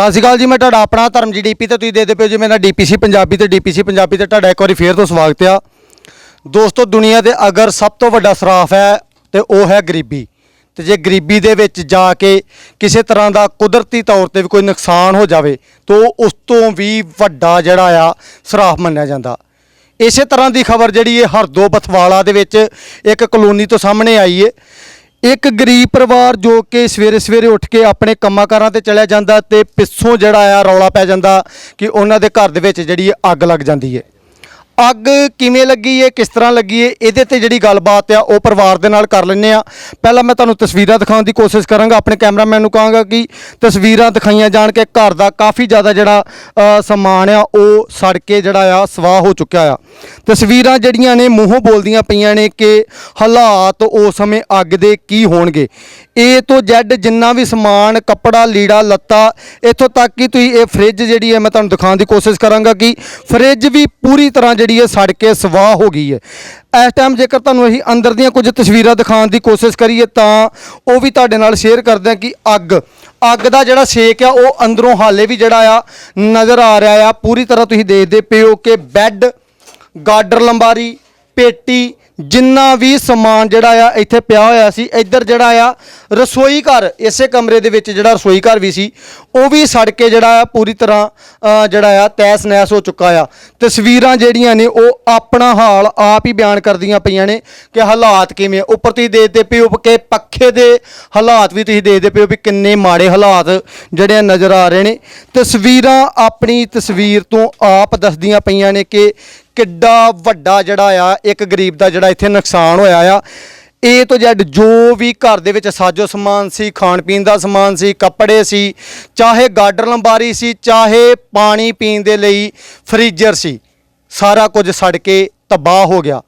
ਸਤਿ ਸ਼੍ਰੀ ਅਕਾਲ ਜੀ, ਮੈਂ ਤੁਹਾਡਾ ਆਪਣਾ ਧਰਮ ਜੀ ਡੀਪੀ ਤੇ ਤੁਸੀਂ ਦੇਖਦੇ ਪਿਓ ਜੀ, ਮੇਰਾ ਡੀਪੀਸੀ ਪੰਜਾਬੀ ਤੇ ਡੀਪੀਸੀ ਪੰਜਾਬੀ ਤੇ ਤੁਹਾਡਾ ਇੱਕ ਵਾਰੀ ਫੇਰ ਤੋਂ ਸਵਾਗਤ ਆ। ਦੋਸਤੋ, ਦੁਨੀਆ ਦੇ ਅਗਰ ਸਭ ਤੋਂ ਵੱਡਾ ਸਰਾਫ ਹੈ ਤੇ ਉਹ ਹੈ ਗਰੀਬੀ। ਤੇ ਜੇ ਗਰੀਬੀ ਦੇ ਵਿੱਚ ਜਾ ਕੇ ਕਿਸੇ ਤਰ੍ਹਾਂ ਦਾ ਕੁਦਰਤੀ ਤੌਰ ਤੇ ਵੀ ਕੋਈ ਨੁਕਸਾਨ ਹੋ ਜਾਵੇ, ਤਾਂ ਉਹ ਉਸ ਤੋਂ ਵੀ ਵੱਡਾ ਜਿਹੜਾ ਆ, ਸਰਾਫ ਮੰਨਿਆ ਜਾਂਦਾ। ਇਸੇ ਤਰ੍ਹਾਂ ਦੀ ਖਬਰ ਜਿਹੜੀ ਇਹ ਹਰਦੋ ਬਥਵਾਲਾ ਦੇ ਵਿੱਚ ਇੱਕ ਕਲੋਨੀ ਤੋਂ ਸਾਹਮਣੇ ਆਈ ਏ ਇੱਕ ਗਰੀਬ ਪਰਿਵਾਰ ਜੋ ਕਿ ਸਵੇਰੇ ਸਵੇਰੇ ਉੱਠ ਕੇ ਆਪਣੇ ਕੰਮਾਂ ਕਾਰਾਂ ਤੇ ਚਲਿਆ ਜਾਂਦਾ ਤੇ ਪਿੱਛੋਂ ਜਿਹੜਾ ਆ ਰੌਲਾ ਪੈ ਜਾਂਦਾ ਕਿ ਉਹਨਾਂ ਦੇ ਘਰ ਦੇ ਵਿੱਚ ਜਿਹੜੀ ਹੈ ਅੱਗ ਲੱਗ ਜਾਂਦੀ ਹੈ। ਅੱਗ ਕਿਵੇਂ ਲੱਗੀ ਹੈ ਕਿਸ ਤਰ੍ਹਾਂ ਲੱਗੀ ਹੈ ਇਹਦੇ ਤੇ ਜਿਹੜੀ ਗੱਲਬਾਤ ਆ, ਉਹ ਪਰਿਵਾਰ ਦੇ ਨਾਲ ਕਰ ਲੈਂਦੇ ਆ। ਪਹਿਲਾਂ ਮੈਂ ਤੁਹਾਨੂੰ ਤਸਵੀਰਾਂ ਦਿਖਾਉਣ ਦੀ ਕੋਸ਼ਿਸ਼ ਕਰਾਂਗਾ, ਆਪਣੇ ਕੈਮਰਾਮੈਨ ਨੂੰ ਕਹਾਂਗਾ ਕਿ ਤਸਵੀਰਾਂ ਦਿਖਾਈਆਂ ਜਾਣ ਕੇ ਘਰ ਦਾ ਕਾਫੀ ਜ਼ਿਆਦਾ ਜਿਹੜਾ ਸਮਾਨ ਆ, ਉਹ ਸੜ ਕੇ ਜਿਹੜਾ ਆ, ਸਵਾਹ ਹੋ ਚੁੱਕਿਆ ਆ। ਤਸਵੀਰਾਂ ਜਿਹੜੀਆਂ ਨੇ, ਮੂੰਹੋਂ ਬੋਲਦੀਆਂ ਪਈਆਂ ਨੇ ਕਿ ਹਾਲਾਤ ਉਸ ਸਮੇਂ ਅੱਗ ਦੇ ਕੀ ਹੋਣਗੇ। ਏ ਤੋਂ ਜ਼ੈਡ ਜਿੰਨਾ ਵੀ ਸਮਾਨ, ਕੱਪੜਾ, ਲੀੜਾ, ਲੱਤਾ, ਇੱਥੋਂ ਤੱਕ ਕਿ ਤੁਸੀਂ ਇਹ ਫ੍ਰਿਜ ਜਿਹੜੀ ਹੈ, ਮੈਂ ਤੁਹਾਨੂੰ ਦਿਖਾਉਣ ਦੀ ਕੋਸ਼ਿਸ਼ ਕਰਾਂਗਾ ਕਿ ਫ੍ਰਿਜ ਵੀ ਪੂਰੀ ਤਰ੍ਹਾਂ ਜਿਹੜੀ ਹੈ, ਸੜ ਕੇ ਸਵਾਹ ਹੋ ਗਈ ਹੈ। ਇਸ ਟਾਈਮ ਜੇਕਰ ਤੁਹਾਨੂੰ ਅਸੀਂ ਅੰਦਰ ਦੀਆਂ ਕੁਝ ਤਸਵੀਰਾਂ ਦਿਖਾਉਣ ਦੀ ਕੋਸ਼ਿਸ਼ ਕਰੀਏ, ਤਾਂ ਉਹ ਵੀ ਤੁਹਾਡੇ ਨਾਲ ਸ਼ੇਅਰ ਕਰਦੇ ਹਾਂ ਕਿ ਅੱਗ ਅੱਗ ਦਾ ਜਿਹੜਾ ਸੇਕ ਆ, ਉਹ ਅੰਦਰੋਂ ਹਾਲੇ ਵੀ ਜਿਹੜਾ ਆ, ਨਜ਼ਰ ਆ ਰਿਹਾ ਆ। ਪੂਰੀ ਤਰ੍ਹਾਂ ਤੁਸੀਂ ਦੇਖਦੇ ਪਏ ਹੋ ਕਿ ਬੈੱਡ ਗਾਡਰ, ਲੰਬਾਰੀ, ਪੇਟੀ ਜਿੰਨਾ ਵੀ ਸਮਾਨ ਜਿਹੜਾ ਆ ਇੱਥੇ ਪਿਆ ਹੋਇਆ ਸੀ, ਇੱਧਰ ਜਿਹੜਾ ਆ ਰਸੋਈ ਘਰ, ਇਸੇ ਕਮਰੇ ਦੇ ਵਿੱਚ ਜਿਹੜਾ ਰਸੋਈ ਘਰ ਵੀ ਸੀ, ਉਹ ਵੀ ਸੜ ਕੇ ਜਿਹੜਾ ਆ ਪੂਰੀ ਤਰ੍ਹਾਂ ਜਿਹੜਾ ਆ ਤੈਸ ਨੈਸ ਹੋ ਚੁੱਕਾ ਆ ਤਸਵੀਰਾਂ ਜਿਹੜੀਆਂ ਨੇ, ਉਹ ਆਪਣਾ ਹਾਲ ਆਪ ਹੀ ਬਿਆਨ ਕਰਦੀਆਂ ਪਈਆਂ ਨੇ ਕਿ ਹਾਲਾਤ ਕਿਵੇਂ ਆ। ਉੱਪਰ ਤੁਸੀਂ ਦੇਖਦੇ ਪਏ ਹੋ ਕਿ ਪੱਖੇ ਦੇ ਹਾਲਾਤ ਵੀ ਤੁਸੀਂ ਦੇਖਦੇ ਪਏ ਹੋ ਵੀ ਕਿੰਨੇ ਮਾੜੇ ਹਾਲਾਤ ਜਿਹੜੇ ਆ ਨਜ਼ਰ ਆ ਰਹੇ ਨੇ ਤਸਵੀਰਾਂ ਆਪਣੀ ਤਸਵੀਰ ਤੋਂ ਆਪ ਦੱਸਦੀਆਂ ਪਈਆਂ ਨੇ ਕਿ ਕਿੱਡਾ ਵੱਡਾ ਜਿਹੜਾ ਆ, ਇੱਕ ਗਰੀਬ ਦਾ ਜਿਹੜਾ ਇੱਥੇ ਨੁਕਸਾਨ ਹੋਇਆ ਆ। ਇਹ ਤੋਂ ਜੈਡ ਜੋ ਵੀ ਘਰ ਦੇ ਵਿੱਚ ਸਾਜੋ ਸਮਾਨ ਸੀ, ਖਾਣ ਪੀਣ ਦਾ ਸਮਾਨ ਸੀ, ਕੱਪੜੇ ਸੀ, ਚਾਹੇ ਗਾਡਰ ਲੰਬਾਰੀ ਸੀ, ਚਾਹੇ ਪਾਣੀ ਪੀਣ ਦੇ ਲਈ ਫ੍ਰੀਜ਼ਰ ਸੀ, ਸਾਰਾ ਕੁਝ ਸੜ ਕੇ ਤਬਾਹ ਹੋ ਗਿਆ।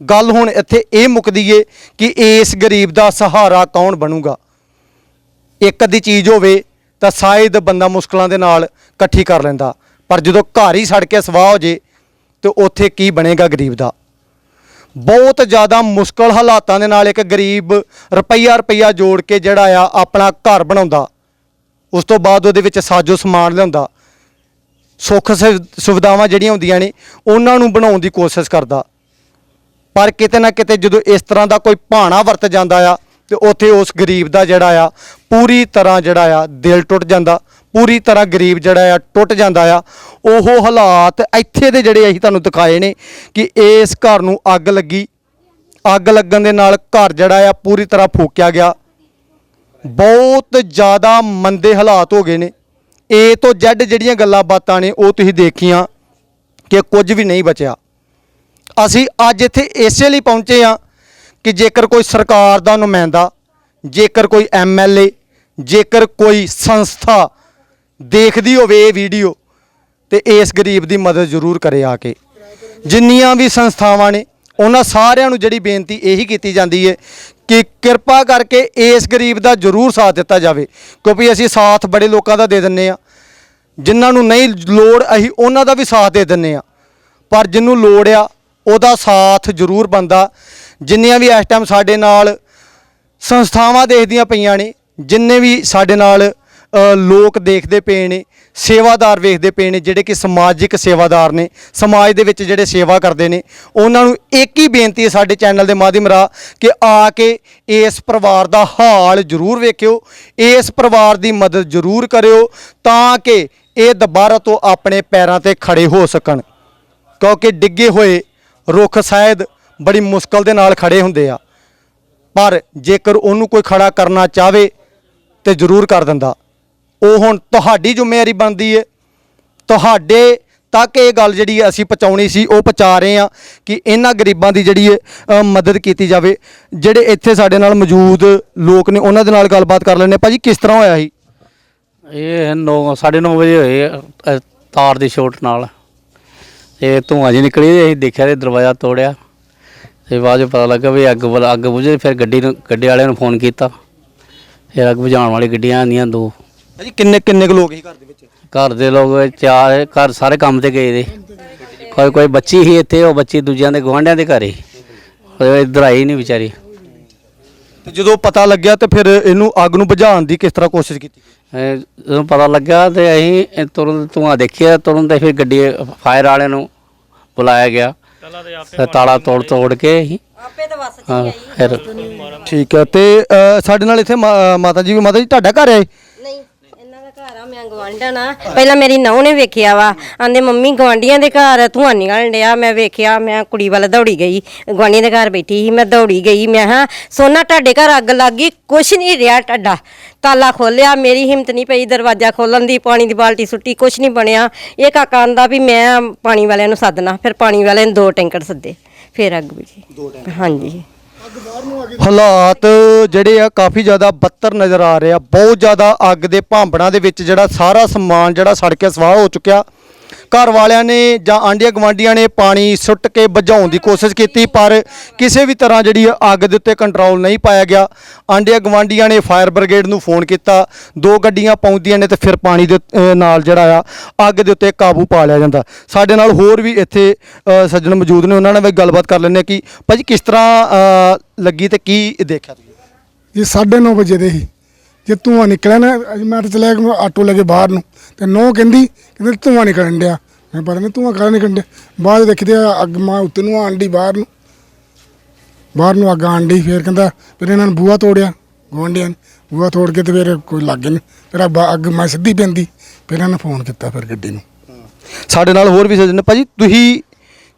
ਗੱਲ ਹੁਣ ਇੱਥੇ ਇਹ ਮੁੱਕਦੀ ਏ ਕਿ ਇਸ ਗਰੀਬ ਦਾ ਸਹਾਰਾ ਕੌਣ ਬਣੂਗਾ? ਇੱਕ ਅੱਧੀ ਚੀਜ਼ ਹੋਵੇ ਤਾਂ ਸ਼ਾਇਦ ਬੰਦਾ ਮੁਸ਼ਕਲਾਂ ਦੇ ਨਾਲ ਇਕੱਠੀ ਕਰ ਲੈਂਦਾ, ਪਰ ਜਦੋਂ ਘਰ ਹੀ ਸੜ ਕੇ ਸਵਾਹ ਹੋ ਜੇ ਤੇ ਉੱਥੇ ਕੀ ਬਣੇਗਾ ਗਰੀਬ ਦਾ? ਬਹੁਤ ਜ਼ਿਆਦਾ ਮੁਸ਼ਕਲ ਹਾਲਾਤਾਂ ਦੇ ਨਾਲ ਇੱਕ ਗਰੀਬ ਰੁਪਈਆ ਰੁਪਈਆ ਜੋੜ ਕੇ ਜਿਹੜਾ ਆ ਆਪਣਾ ਘਰ ਬਣਾਉਂਦਾ। ਉਸ ਤੋਂ ਬਾਅਦ ਉਹਦੇ ਵਿੱਚ ਸਾਜੋ ਸਮਾਨ ਲਿਆਉਂਦਾ। ਸੁੱਖ ਸੁਵ- ਸੁਵਿਧਾਵਾਂ ਜਿਹੜੀਆਂ ਹੁੰਦੀਆਂ ਨੇ, ਉਹਨਾਂ ਨੂੰ ਬਣਾਉਣ ਦੀ ਕੋਸ਼ਿਸ਼ ਕਰਦਾ। ਪਰ ਕਿਤੇ ਨਾ ਕਿਤੇ ਜਦੋਂ ਇਸ ਤਰ੍ਹਾਂ ਦਾ ਕੋਈ ਭਾਣਾ ਵਰਤ ਜਾਂਦਾ ਆ, ਤੇ ਉੱਥੇ ਉਸ ਗਰੀਬ ਦਾ ਜਿਹੜਾ ਆ, ਪੂਰੀ ਤਰ੍ਹਾਂ ਜਿਹੜਾ ਆ ਦਿਲ ਟੁੱਟ ਜਾਂਦਾ। ਪੂਰੀ ਤਰ੍ਹਾਂ ਗਰੀਬ ਜਿਹੜਾ ਆ, ਟੁੱਟ ਜਾਂਦਾ ਆ। ਉਹ ਹਾਲਾਤ ਇੱਥੇ ਦੇ ਜਿਹੜੇ ਅਸੀਂ ਤੁਹਾਨੂੰ ਦਿਖਾਏ ਨੇ ਕਿ ਇਸ ਘਰ ਨੂੰ ਅੱਗ ਲੱਗੀ। ਅੱਗ ਲੱਗਣ ਦੇ ਨਾਲ ਘਰ ਜਿਹੜਾ ਆ, ਪੂਰੀ ਤਰ੍ਹਾਂ ਫੂਕਿਆ ਗਿਆ। ਬਹੁਤ ਜ਼ਿਆਦਾ ਮੰਦੇ ਹਾਲਾਤ ਹੋ ਗਏ ਨੇ। ਏ ਤੋਂ ਜ਼ੈਡ ਜਿਹੜੀਆਂ ਗੱਲਾਂ ਬਾਤਾਂ ਨੇ, ਉਹ ਤੁਸੀਂ ਦੇਖੀਆਂ ਕਿ ਕੁਝ ਵੀ ਨਹੀਂ ਬਚਿਆ। ਅਸੀਂ ਅੱਜ ਇੱਥੇ ਇਸੇ ਲਈ ਪਹੁੰਚੇ ਆ ਕਿ ਜੇਕਰ ਕੋਈ ਸਰਕਾਰ ਦਾ ਨੁਮਾਇੰਦਾ, ਜੇਕਰ ਕੋਈ ਐਮਐਲਏ ਜੇਕਰ ਕੋਈ ਸੰਸਥਾ ਦੇਖਦੀ ਹੋਵੇ ਇਹ ਵੀਡੀਓ ਤੇ ਇਸ ਗਰੀਬ ਦੀ ਮਦਦ ਜ਼ਰੂਰ ਕਰੇ ਆ ਕੇ। ਜਿੰਨੀਆਂ ਵੀ ਸੰਸਥਾਵਾਂ ਨੇ, ਉਹਨਾਂ ਸਾਰਿਆਂ ਨੂੰ ਜਿਹੜੀ ਬੇਨਤੀ ਇਹੀ ਕੀਤੀ ਜਾਂਦੀ ਹੈ ਕਿ ਕਿਰਪਾ ਕਰਕੇ ਇਸ ਗਰੀਬ ਦਾ ਜ਼ਰੂਰ ਸਾਥ ਦਿੱਤਾ ਜਾਵੇ। ਕਿਉਂਕਿ ਅਸੀਂ ਸਾਥ ਬੜੇ ਲੋਕਾਂ ਦਾ ਦੇ ਦਿੰਨੇ ਆ। ਜਿਨ੍ਹਾਂ ਨੂੰ ਨਹੀਂ ਲੋੜ, ਅਸੀਂ ਉਹਨਾਂ ਦਾ ਵੀ ਸਾਥ ਦੇ ਦਿੰਨੇ ਆ। ਪਰ ਜਿਹਨੂੰ ਲੋੜ ਆ, ਉਹਦਾ ਸਾਥ ਜ਼ਰੂਰ ਬੰਦਾ ਜਿੰਨੀਆਂ ਵੀ ਇਸ ਟਾਈਮ ਸਾਡੇ ਨਾਲ ਸੰਸਥਾਵਾਂ ਦੇਖਦੀਆਂ ਪਈਆਂ ਨੇ, ਜਿੰਨੇ ਵੀ ਸਾਡੇ ਨਾਲ ਲੋਕ ਦੇਖਦੇ ਪਏ ਨੇ, ਸੇਵਾਦਾਰ ਵੇਖਦੇ ਪਏ ਨੇ, ਜਿਹੜੇ ਕਿ ਸਮਾਜਿਕ ਸੇਵਾਦਾਰ ਨੇ, ਸਮਾਜ ਦੇ ਵਿੱਚ ਜਿਹੜੇ ਸੇਵਾ ਕਰਦੇ ਨੇ, ਉਹਨਾਂ ਨੂੰ ਇੱਕ ਹੀ ਬੇਨਤੀ ਹੈ ਸਾਡੇ ਚੈਨਲ ਦੇ ਮਾਧਿਅਮ ਰਾ ਕਿ ਆ ਕੇ ਇਸ ਪਰਿਵਾਰ ਦਾ ਹਾਲ ਜ਼ਰੂਰ ਵੇਖਿਓ, ਇਸ ਪਰਿਵਾਰ ਦੀ ਮਦਦ ਜ਼ਰੂਰ ਕਰਿਓ, ਤਾਂ ਕਿ ਇਹ ਦੁਬਾਰਾ ਤੋਂ ਆਪਣੇ ਪੈਰਾਂ ਤੇ ਖੜੇ ਹੋ ਸਕਣ। ਕਿਉਂਕਿ ਡਿੱਗੇ ਹੋਏ ਰੁੱਖ ਸ਼ਾਇਦ ਬੜੀ ਮੁਸ਼ਕਲ ਦੇ ਨਾਲ ਖੜੇ ਹੁੰਦੇ ਆ, ਪਰ ਜੇਕਰ ਉਹਨੂੰ ਕੋਈ ਖੜਾ ਕਰਨਾ ਚਾਹਵੇ ਤੇ ਜ਼ਰੂਰ ਕਰ ਦਿੰਦਾ। ਉਹ ਹੁਣ ਤੁਹਾਡੀ ਜ਼ਿੰਮੇਵਾਰੀ ਬਣਦੀ ਏ। ਤੁਹਾਡੇ ਤੱਕ ਇਹ ਗੱਲ ਜਿਹੜੀ ਅਸੀਂ ਪਹੁੰਚਾਉਣੀ ਸੀ, ਉਹ ਪਹੁੰਚਾ ਰਹੇ ਆ ਕਿ ਇਹਨਾਂ ਗਰੀਬਾਂ ਦੀ ਜਿਹੜੀ ਹੈ ਮਦਦ ਕੀਤੀ ਜਾਵੇ। ਜਿਹੜੇ ਇੱਥੇ ਸਾਡੇ ਨਾਲ ਮੌਜੂਦ ਲੋਕ ਨੇ, ਉਹਨਾਂ ਦੇ ਨਾਲ ਗੱਲਬਾਤ ਕਰ ਲੈਂਦੇ ਹਾਂ। ਭਾਜੀ, ਕਿਸ ਤਰ੍ਹਾਂ ਹੋਇਆ ਸੀ? ਇਹ 9 9:30 ਵਜੇ ਹੋਏ ਤਾਰ ਦੀ ਸ਼ੋਟ ਨਾਲ। ਤੇ ਧੂੰਆਂ ਜੀ ਨਿਕਲੀ ਅਸੀਂ ਦੇਖਿਆ ਤੇ ਦਰਵਾਜ਼ਾ ਤੋੜਿਆ। ਤੇ ਬਾਅਦ 'ਚੋਂ ਪਤਾ ਲੱਗਾ ਵੀ ਅੱਗ ਵਾਲਾ, ਅੱਗ ਬੁਝੇ, ਫਿਰ ਗੱਡੀ ਨੂੰ, ਗੱਡੀ ਵਾਲਿਆਂ ਨੂੰ ਫੋਨ ਕੀਤਾ। ਫਿਰ ਅੱਗ ਬੁਝਾਉਣ ਵਾਲੀ ਗੱਡੀਆਂ ਆਂਦੀਆਂ ਦੋ ਭਾਜੀ ਕਿੰਨੇ ਕਿੰਨੇ ਕੁ ਲੋਕ ਸੀ ਘਰ ਦੇ ਵਿੱਚ? ਘਰ ਦੇ ਲੋਕ ਚਾਰ ਘਰ ਸਾਰੇ ਕੰਮ ਤੇ ਗਏ ਦੇ। ਕੋਈ ਕੋਈ ਬੱਚੀ ਸੀ ਇੱਥੇ ਉਹ ਬੱਚੀ ਦੂਜਿਆਂ ਦੇ ਗੁਆਂਢੀਆਂ ਦੇ ਘਰੇ ਉਹ ਇੱਧਰ ਆਈ ਨਹੀਂ ਵਿਚਾਰੀ। ਤੇ ਜਦੋਂ ਪਤਾ ਲੱਗਿਆ ਤੇ ਫਿਰ ਇਹਨੂੰ ਅੱਗ ਨੂੰ ਬੁਝਾਉਣ ਦੀ ਕਿਸ ਤਰ੍ਹਾਂ ਕੋਸ਼ਿਸ਼ ਕੀਤੀ? ਜਦੋਂ ਪਤਾ ਲੱਗਾ ਤੇ ਅਸੀਂ ਤੁਰੰਤ ਧੂੰਆਂ ਦੇਖਿਆ ਤੁਰੰਤ ਹੀ ਫਿਰ ਗੱਡੀ ਫਾਇਰ ਵਾਲਿਆਂ ਨੂੰ ਬੁਲਾਇਆ ਗਿਆ। ਤੇ ਤਾਲਾ ਤੋੜ ਤੋੜ ਕੇ ਅਸੀਂ ਆਪੇ ਤਾਂ ਵਸ ਹਾਂ ਫਿਰ ਠੀਕ ਹੈ ਤੇ ਅ, ਸਾਡੇ ਨਾਲ ਇੱਥੇ ਮਾ- ਮਾਤਾ ਜੀ ਵੀ ਮਾਤਾ ਜੀ ਤੁਹਾਡਾ ਘਰ ਹੈ? ਦਾ ਘਰ ਆ। ਮੈਂ ਗਵਾਂਢਣ ਆ ਪਹਿਲਾਂ ਮੇਰੀ ਨੌਂ ਨੇ ਵੇਖਿਆ ਵਾ। ਆਂਦੇ ਮੰਮੀ ਗਵਾਂਢੀਆਂ ਦੇ ਘਰ ਧੂੰਆਂ ਨਿਕਲਣ ਡਿਆ। ਮੈਂ ਵੇਖਿਆ ਮੈਂ ਕੁੜੀ ਵੱਲ ਦੌੜੀ ਗਈ। ਗਵਾਂਢੀਆਂ ਦੇ ਘਰ ਬੈਠੀ ਸੀ ਮੈਂ ਦੌੜੀ ਗਈ। ਮੈਂ ਹਾਂ ਸੋਨਾ ਤੁਹਾਡੇ ਘਰ ਅੱਗ ਲੱਗ ਗਈ। ਕੁਛ ਨਹੀਂ ਰਿਹਾ ਤੁਹਾਡਾ। ਤਾਲਾ ਖੋਲਿਆ ਮੇਰੀ ਹਿੰਮਤ ਨਹੀਂ ਪਈ ਦਰਵਾਜ਼ਾ ਖੋਲਣ ਦੀ ਪਾਣੀ ਦੀ ਬਾਲਟੀ ਸੁੱਟੀ ਕੁਛ ਨਹੀਂ ਬਣਿਆ। ਇਹ ਕਾਕਾ ਆਂਦਾ ਵੀ ਮੈਂ ਪਾਣੀ ਵਾਲਿਆਂ ਨੂੰ ਸੱਦਣਾ ਫਿਰ ਪਾਣੀ ਵਾਲਿਆਂ ਨੇ ਦੋ ਟੈਂਕਰ ਸੱਦੇ ਫਿਰ ਅੱਗ ਬੁਝੀ। ਹਾਂਜੀ। ਹਾਲਾਤ ਜਿਹੜੇ ਆ ਕਾਫੀ ਜ਼ਿਆਦਾ ਬੱਤਰ ਨਜ਼ਰ ਆ ਰਹੇ ਆ। ਬਹੁਤ ਜ਼ਿਆਦਾ ਅੱਗ ਦੇ ਭਾਂਬੜਾਂ ਦੇ ਵਿੱਚ ਜਿਹੜਾ ਸਾਰਾ ਸਮਾਨ ਜਿਹੜਾ ਸੜ ਕੇ ਸਵਾਹ ਹੋ ਚੁੱਕਿਆ। ਘਰ ਵਾਲਿਆਂ ਨੇ ਜਾਂ ਆਂਡੀਆਂ ਗਵਾਂਡੀਆਂ ਨੇ ਪਾਣੀ ਸੁੱਟ ਕੇ ਬੁਝਾਉਣ ਦੀ ਕੋਸ਼ਿਸ਼ ਕੀਤੀ, ਪਰ ਕਿਸੇ ਵੀ ਤਰ੍ਹਾਂ ਜਿਹੜੀ ਅੱਗ ਦੇ ਉੱਤੇ ਕੰਟਰੋਲ ਨਹੀਂ ਪਾਇਆ ਗਿਆ। ਆਂਡੀਆਂ ਗਵਾਂਡੀਆਂ ਨੇ ਫਾਇਰ ਬ੍ਰਿਗੇਡ ਨੂੰ ਫੋਨ ਕੀਤਾ। ਦੋ ਗੱਡੀਆਂ ਪਹੁੰਚਦੀਆਂ ਨੇ ਤੇ ਫਿਰ ਪਾਣੀ ਦੇ ਨਾਲ ਜਿਹੜਾ ਆ, ਅੱਗ ਦੇ ਉੱਤੇ ਕਾਬੂ ਪਾ ਲਿਆ ਜਾਂਦਾ। ਸਾਡੇ ਨਾਲ ਹੋਰ ਵੀ ਇੱਥੇ ਸੱਜਣ ਮੌਜੂਦ ਨੇ, ਉਹਨਾਂ ਨਾਲ ਵੀ ਗੱਲਬਾਤ ਕਰ ਲੈਂਦੇ ਹਾਂ ਕਿ ਭਾਜੀ ਕਿਸ ਤਰ੍ਹਾਂ ਲੱਗੀ ਤੇ ਕੀ ਦੇਖਿਆ ਤੁਸੀਂ? ਇਹ 9:30 ਵਜੇ ਦੇ ਹੀ। ਜੇ ਧੂੰਆਂ ਨਿਕਲਿਆ ਨਾ ਅੱਜ ਮੈਂ ਤਾਂ ਚਲਿਆ ਗਿਆ ਆਟੋ ਲੈ ਕੇ ਬਾਹਰ ਨੂੰ ਤੇ ਨੋ ਕਹਿੰਦੀ ਕਹਿੰਦੇ ਧੂੰਆਂ ਨਿਕਲਣ ਡਿਆ। ਮੈਂ ਪਤਾ ਨਹੀਂ ਧੂੰਆਂ ਕਾਹਦਾ ਨਿਕਲਣ ਡਿਆ। ਬਾਅਦ ਦੇਖਦੇ ਆ ਅੱਗ ਮਾਂ ਉੱਤੇ ਨੂੰ ਆਂਡੀ ਬਾਹਰ ਨੂੰ। ਬਾਹਰ ਨੂੰ ਅੱਗ ਆਂਡੀ ਫਿਰ ਕਹਿੰਦਾ ਫਿਰ ਇਹਨਾਂ ਨੇ ਬੂਹਾ ਤੋੜਿਆ ਗੁਆਂਢੀਆਂ ਨੇ। ਬੂਹਾ ਤੋੜ ਕੇ ਤੇ ਫਿਰ ਕੋਈ ਲੱਗੇ ਨਹੀਂ ਫਿਰ ਅੱਗ- ਮੈਂ ਸਿੱਧੀ ਪੈਂਦੀ ਫਿਰ ਇਹਨਾਂ ਨੇ ਫੋਨ ਕੀਤਾ ਫਿਰ ਗੱਡੀ ਨੂੰ। ਸਾਡੇ ਨਾਲ ਹੋਰ ਵੀ ਸੱਜਣ ਨੇ ਭਾਜੀ ਤੁਸੀਂ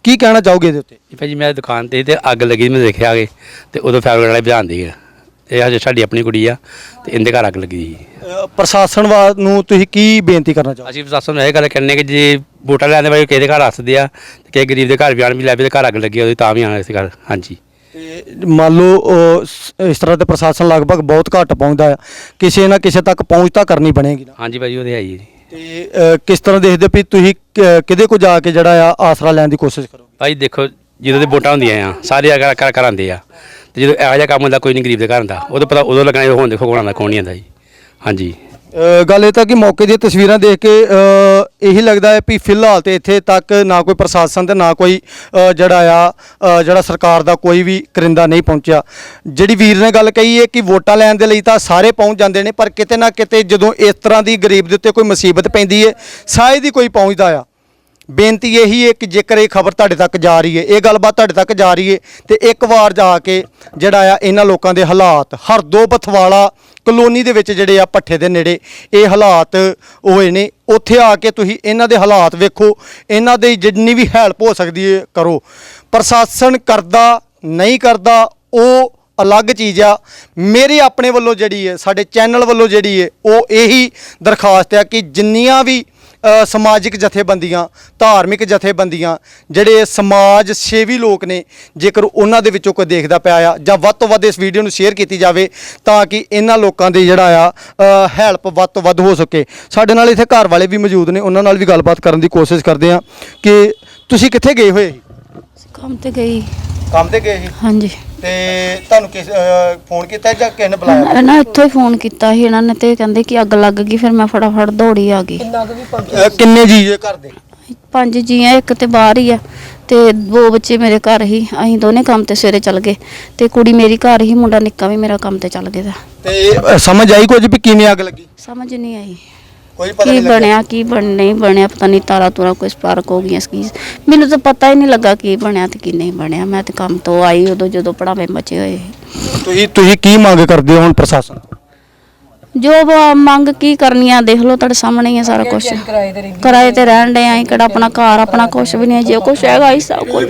ਕੀ ਕਹਿਣਾ ਚਾਹੋਗੇ ਇਹਦੇ ਉੱਤੇ? ਜੀ ਭਾਜੀ ਮੈਂ ਦੁਕਾਨ ਤੇ ਤੇ ਅੱਗ ਲੱਗੀ ਮੈਂ ਦੇਖਿਆ ਆਗੇ ਤੇ ਉਦੋਂ ਫਾਇਰ ਵਾਲੇ ਬੁਝਾਉਂਦੇ ਆ। ਇਹ ਹਜੇ ਸਾਡੀ ਆਪਣੀ ਕੁੜੀ ਆ ਤੇ ਇਹਦੇ ਘਰ ਅੱਗ ਲੱਗੀ ਅ, ਪ੍ਰਸ਼ਾਸਨ ਵਾ ਨੂੰ ਤੁਸੀਂ ਕੀ ਬੇਨਤੀ ਕਰਨਾ ਚਾਹੋਗੇ? ਅਸੀਂ ਪ੍ਰਸ਼ਾਸਨ ਨੂੰ ਇਹ ਗੱਲ ਕਹਿੰਦੇ ਕਿ ਜੇ ਵੋਟਾਂ ਲੈਣ ਦੇ ਬਾਰੇ ਕਿਸੇ ਦੇ ਘਰ ਹੱਸਦੇ ਆ ਤੇ ਕਿਸੇ ਗਰੀਬ ਦੇ ਘਰ ਵੀ ਆਣ ਵੀ ਲੈ ਵੀ ਤੇ ਘਰ ਅੱਗ ਲੱਗੀ ਆ, ਉਹਦੇ ਤਾਂ ਵੀ ਆਣਾ ਇਸ ਘਰ ਹਾਂਜੀ। ਤੇ ਮੰਨ ਲਓ ਅ, ਸ- ਇਸ ਤਰ੍ਹਾਂ ਦੇ ਪ੍ਰਸ਼ਾਸਨ ਲਗਭਗ ਬਹੁਤ ਘੱਟ ਪਹੁੰਚਦਾ ਆ। ਕਿਸੇ ਨਾ ਕਿਸੇ ਤੱਕ ਪਹੁੰਚ ਤਾਂ ਕਰਨੀ ਬਣੇਗੀ ਨਾ। ਹਾਂਜੀ ਭਾਜੀ ਉਹਦੇ ਹੈ ਹੀ ਜੀ। ਤੇ ਅ, ਕਿਸ ਤਰ੍ਹਾਂ ਦੇਖਦੇ ਵੀ ਤੁਸੀਂ ਕ- ਕਿਹਦੇ ਕੋ ਜਾ ਕੇ ਜਿਹੜਾ ਆ ਆਸਰਾ ਲੈਣ ਦੀ ਕੋਸ਼ਿਸ਼ ਕਰੋਗੇ? ਭਾਈ ਦੇਖੋ ਜਦੋਂ ਦੇ ਵੋਟਾਂ ਹੁੰਦੀਆਂ ਆ ਸਾਰੇ ਘਰ ਘਰ ਆਉਂਦੇ ਆ। ਤੇ ਜਦੋਂ ਇਹੋ ਜਿਹਾ ਕੰਮ ਹੁੰਦਾ ਕੋਈ ਨਹੀਂ ਗਰੀਬ ਦੇ ਘਰ ਹੁੰਦਾ। ਉਦੋਂ ਪਤਾ ਉਦੋਂ ਲੱਗਣਾ ਜਦੋਂ ਹੁਣ ਦੇਖੋ ਕੌਣ ਆਉਂਦਾ ਕੌਣ ਨਹੀਂ ਆਉਂਦਾ ਜੀ। ਹਾਂਜੀ। ਅ, ਗੱਲ ਇਹ ਤਾਂ ਕਿ ਮੌਕੇ ਦੀਆਂ ਤਸਵੀਰਾਂ ਦੇਖ ਕੇ ਅ, ਇਹੀ ਲੱਗਦਾ ਹੈ ਵੀ ਫਿਲਹਾਲ ਤੇ ਇੱਥੇ ਤੱਕ ਨਾ ਕੋਈ ਪ੍ਰਸ਼ਾਸਨ ਤੇ ਨਾ ਕੋਈ ਅ, ਜਿਹੜਾ ਆ ਅ, ਜਿਹੜਾ ਸਰਕਾਰ ਦਾ ਕੋਈ ਵੀ ਕਰਿੰਦਾ ਨਹੀਂ ਪਹੁੰਚਿਆ। ਜਿਹੜੀ ਵੀਰ ਨੇ ਗੱਲ ਕਹੀ ਹੈ ਕਿ ਵੋਟਾਂ ਲੈਣ ਦੇ ਲਈ ਤਾਂ ਸਾਰੇ ਪਹੁੰਚ ਜਾਂਦੇ ਨੇ ਪਰ ਕਿਤੇ ਨਾ ਕਿਤੇ ਜਦੋਂ ਇਸ ਤਰ੍ਹਾਂ ਦੀ ਗਰੀਬ ਦੇ ਉੱਤੇ ਕੋਈ ਮੁਸੀਬਤ ਪੈਂਦੀ ਹੈ ਸ਼ਾਇਦ ਹੀ ਕੋਈ ਪਹੁੰਚਦਾ ਆ। ਬੇਨਤੀ ਇਹੀ ਹੈ ਕਿ ਜੇਕਰ ਇਹ ਖਬਰ ਤੁਹਾਡੇ ਤੱਕ ਜਾ ਰਹੀ ਹੈ, ਇਹ ਗੱਲਬਾਤ ਤੁਹਾਡੇ ਤੱਕ ਜਾ ਰਹੀ ਹੈ, ਤੇ ਇੱਕ ਵਾਰ ਜਾ ਕੇ ਜਿਹੜਾ ਆ ਇਹਨਾਂ ਲੋਕਾਂ ਦੇ ਹਾਲਾਤ, ਹਰ ਦੋ ਬਥਵਾਲਾ ਕਲੋਨੀ ਦੇ ਵਿੱਚ ਜਿਹੜੇ ਆ ਪੱਠੇ ਦੇ ਨੇੜੇ ਇਹ ਹਾਲਾਤ ਹੋਏ ਨੇ, ਉੱਥੇ ਆ ਕੇ ਤੁਸੀਂ ਇਹਨਾਂ ਦੇ ਹਾਲਾਤ ਵੇਖੋ, ਇਹਨਾਂ ਦੇ ਜਿੰਨੀ ਵੀ ਹੈਲਪ ਹੋ ਸਕਦੀ ਹੈ ਕਰੋ। ਪ੍ਰਸ਼ਾਸਨ ਕਰਦਾ, ਨਹੀਂ ਕਰਦਾ, ਉਹ ਅਲੱਗ ਚੀਜ਼ ਆ। ਮੇਰੇ ਆਪਣੇ ਵੱਲੋਂ ਜਿਹੜੀ ਹੈ, ਸਾਡੇ ਚੈਨਲ ਵੱਲੋਂ ਜਿਹੜੀ ਹੈ, ਉਹ ਇਹੀ ਦਰਖਾਸਤ ਆ ਕਿ ਜਿੰਨੀਆਂ ਵੀ ਸਮਾਜਿਕ ਜਥੇਬੰਦੀਆਂ ਧਾਰਮਿਕ ਜਥੇਬੰਦੀਆਂ ਜਿਹੜੇ ਸਮਾਜ ਸੇਵੀ ਲੋਕ ਨੇ ਜੇਕਰ ਉਹਨਾਂ ਦੇ ਵਿੱਚੋਂ ਕੋਈ ਦੇਖਦਾ ਪਿਆ ਆ ਜਾਂ ਵੱਧ ਤੋਂ ਵੱਧ ਇਸ ਵੀਡੀਓ ਨੂੰ ਸ਼ੇਅਰ ਕੀਤੀ ਜਾਵੇ ਤਾਂ ਕਿ ਇਹਨਾਂ ਲੋਕਾਂ ਦੀ ਜਿਹੜਾ ਆ ਹੈਲਪ ਵੱਧ ਤੋਂ ਵੱਧ ਹੋ ਸਕੇ। ਸਾਡੇ ਨਾਲ ਇੱਥੇ ਘਰ ਵਾਲੇ ਵੀ ਮੌਜੂਦ ਨੇ ਉਹਨਾਂ ਨਾਲ ਵੀ ਗੱਲਬਾਤ ਕਰਨ ਦੀ ਕੋਸ਼ਿਸ਼ ਕਰਦੇ ਆ ਕਿ ਤੁਸੀਂ ਕਿੱਥੇ ਗਏ ਹੋਏ ਕੰਮ ਤੇ ਗਈ ਕੰਮ ਤੇ ਗਏ ਸੀ? ਹਾਂਜੀ। ਤੇ ਤੁਹਾਨੂੰ ਕਿਸ ਫੋਨ ਕੀਤਾ ਜਾਂ ਕਿਸ ਨੇ ਬੁਲਾਇਆ? ਇਹਨਾਂ ਇੱਥੋਂ ਹੀ ਫੋਨ ਕੀਤਾ ਸੀ ਇਹਨਾਂ ਨੇ ਤੇ ਕਹਿੰਦੇ ਕਿ ਅੱਗ ਲੱਗ ਗਈ ਫਿਰ ਮੈਂ ਫਟਾਫਟ ਦੌੜੀ ਆ ਗਈ। ਕਿੰਨੇ ਜੀ ਜੇ ਘਰ ਦੇ? ਪੰਜ ਜੀ ਆ ਇੱਕ ਤੇ ਬਾਹਰ ਹੀ ਆ ਤੇ ਦੋ ਬੱਚੇ ਮੇਰੇ ਘਰ ਹੀ ਅਸੀਂ ਦੋਨੇ ਕੰਮ ਤੇ ਸਵੇਰੇ ਚੱਲ ਗਏ। ਤੇ ਕੁੜੀ ਮੇਰੀ ਘਰ ਹੀ ਮੁੰਡਾ ਨਿੱਕਾ ਵੀ ਮੇਰਾ ਕੰਮ ਤੇ ਚੱਲ ਗਿਆ ਦਾ ਤੇ ਸਮਝ ਆਈ ਕੁਝ ਵੀ ਕਿਵੇਂ ਅੱਗ ਲੱਗੀ? ਸਮਝ ਨਹੀਂ ਆਈ। ਕੋਈ ਪਤਾ ਕੀ ਨਹੀਂ ਲੱਗਿਆ। ਬਣਿਆ ਕੀ ਬਣ ਨਹੀਂ ਬਣਿਆ ਪਤਾ ਨਹੀਂ ਤਾਰਾ ਤੁਰਾ ਕੋਈ ਸਪਾਰਕ ਹੋ ਗਈਆਂ ਸਕੀਜ਼। ਮੈਨੂੰ ਤਾਂ ਪਤਾ ਹੀ ਨਹੀਂ ਲੱਗਾ ਕੀ ਬਣਿਆ ਤੇ ਕੀ ਨਹੀਂ ਬਣਿਆ। ਮੈਂ ਤੇ ਕੰਮ ਤੋਂ ਆਈ ਉਦੋਂ ਜਦੋਂ ਪੜਾਵੇ ਮਚੇ ਹੋਏ। ਸੀ। ਤੁਸੀਂ ਤੁਸੀਂ ਕੀ ਮੰਗ ਕਰਦੇ ਹੋ ਹੁਣ ਪ੍ਰਸ਼ਾਸਨ ਤੋਂ? ਜੋ ਮੰਗ ਕੀ ਕਰਨੀ ਆ ਦੇਖ ਲਓ ਤੁਹਾਡੇ ਸਾਹਮਣੇ ਹੀ ਆ ਸਾਰਾ ਕੁਝ ਕਿਰਾਏ ਤੇ ਰਹਿਣ ਦੇ ਆਂ ਕਿਹੜਾ ਆਪਣਾ ਘਰ ਆਪਣਾ ਕੁਝ ਵੀ ਨਹੀਂ ਜੇ ਕੁਝ ਹੈਗਾ ਹੀ ਸਭ ਕੁਝ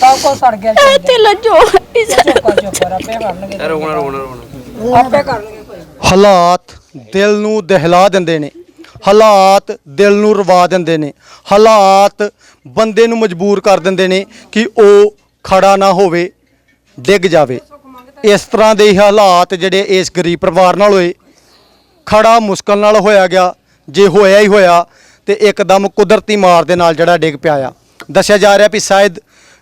ਸਭ ਕੁਝ ਸੜ ਗਿਆ ਤੇ ਲੱਜੋ। ਚੁੱਪਾ ਚੁੱਪਾ ਆਪੇ ਕਰਨਗੇ। ਰੋਣਾ ਰੋਣਾ। ਆਪੇ ਕਰਨਗੇ ਕੋਈ। ਹਾਲਾਤ ਦਿਲ ਨੂੰ ਦਹਿਲਾ ਦਿੰਦੇ ਨੇ, ਹਾਲਾਤ ਦਿਲ ਨੂੰ ਰਵਾ ਦਿੰਦੇ ਨੇ, ਹਾਲਾਤ ਬੰਦੇ ਨੂੰ ਮਜਬੂਰ ਕਰ ਦਿੰਦੇ ਨੇ ਕਿ ਉਹ ਖੜਾ ਨਾ ਹੋਵੇ, ਡਿੱਗ ਜਾਵੇ। ਇਸ ਤਰ੍ਹਾਂ ਦੇ ਹੀ ਹਾਲਾਤ ਜਿਹੜੇ ਇਸ ਗਰੀਬ ਪਰਿਵਾਰ ਨਾਲ ਹੋਏ, ਖੜਾ ਮੁਸ਼ਕਲ ਨਾਲ ਹੋਇਆ ਗਿਆ, ਜੇ ਹੋਇਆ ਹੀ ਹੋਇਆ, ਤੇ ਇੱਕਦਮ ਕੁਦਰਤੀ ਮਾਰ ਦੇ ਨਾਲ ਜਿਹੜਾ ਡਿੱਗ ਪਿਆ ਆ। ਦੱਸਿਆ ਜਾ ਰਿਹਾ ਵੀ ਸ਼ਾਇਦ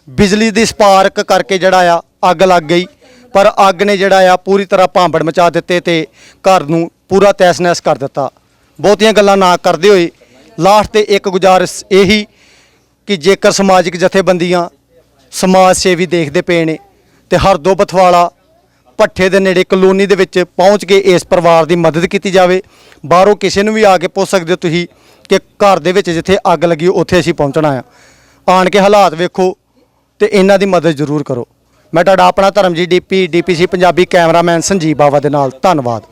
ਬਿਜਲੀ ਦੀ ਸਪਾਰਕ ਕਰਕੇ ਜਿਹੜਾ ਆ, ਅੱਗ ਲੱਗ ਗਈ, ਪਰ ਅੱਗ ਨੇ ਜਿਹੜਾ ਆ ਪੂਰੀ ਤਰ੍ਹਾਂ ਭਾਂਬੜ ਮਚਾ ਦਿੱਤੇ ਤੇ ਘਰ ਨੂੰ ਪੂਰਾ ਤੈਸ-ਨੈਸ ਕਰ ਦਿੱਤਾ। ਬਹੁਤੀਆਂ ਗੱਲਾਂ ਨਾ ਕਰਦੇ ਹੋਏ ਲਾਸਟ ਤੇ ਇੱਕ ਗੁਜ਼ਾਰਿਸ਼ ਇਹੀ ਕਿ ਜੇਕਰ ਸਮਾਜਿਕ ਜਥੇਬੰਦੀਆਂ ਸਮਾਜ ਸੇਵੀ ਦੇਖਦੇ ਪਏ ਨੇ ਤੇ ਹਰ ਦੋ ਬਥਵਾਲਾ ਪੱਠੇ ਦੇ ਨੇੜੇ ਕਲੋਨੀ ਦੇ ਵਿੱਚ ਪਹੁੰਚ ਕੇ ਇਸ ਪਰਿਵਾਰ ਦੀ ਮਦਦ ਕੀਤੀ ਜਾਵੇ, ਬਾਹਰੋਂ ਕਿਸੇ ਨੂੰ ਵੀ ਆ ਕੇ ਪੁੱਛ ਸਕਦੇ ਹੋ ਤੁਸੀਂ ਕਿ ਘਰ ਦੇ ਵਿੱਚ ਜਿੱਥੇ ਅੱਗ ਲੱਗੀ ਉੱਥੇ ਅਸੀਂ ਪਹੁੰਚਣਾ ਆ। ਆਣ ਕੇ ਹਾਲਾਤ ਵੇਖੋ ਤੇ ਇਹਨਾਂ ਦੀ ਮਦਦ ਜ਼ਰੂਰ ਕਰੋ। ਮੈਂ ਤੁਹਾਡਾ ਆਪਣਾ Dharamjit DP DPC Punjabi cameraman Sanjeev Bawa ਦੇ ਨਾਲ। ਧੰਨਵਾਦ।